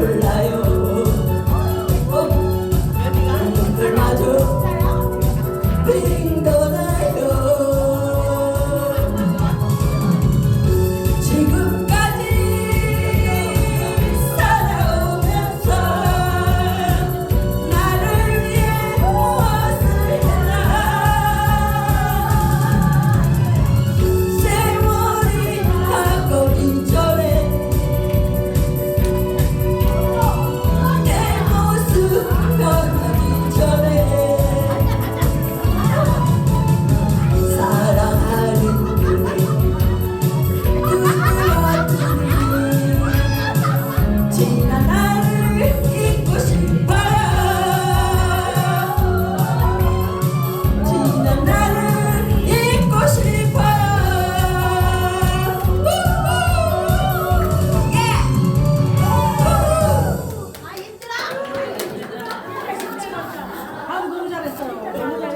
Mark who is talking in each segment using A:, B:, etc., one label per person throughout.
A: 回来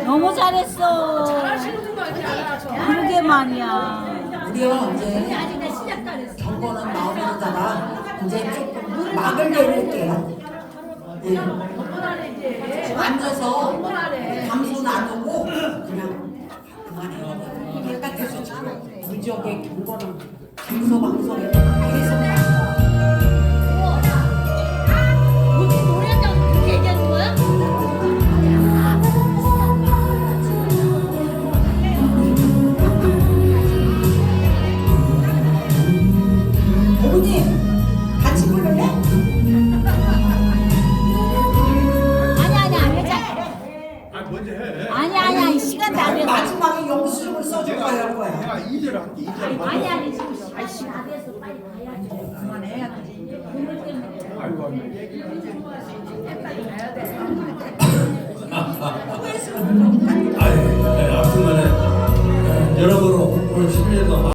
B: 너무 잘했어. 그러게 말이야.
C: 우리가 이제 경고는 마음에다가 이제 조금 막을 내릴게요. 네. 앉아서 감소 나누고 그냥 그만해요. 같아서 지금 부적의 경고는 감소 방송에 거야 할 거야.
D: 내가 2절 할게 2절.
B: 아니 아니 지금 시간이 안 돼서 빨리 가야지.
C: 그만해야 돼.
B: 국물 때문에.
D: 아이고 아이고.
E: 아유, 네, 아무튼간에 네, 여러분 오늘 심리도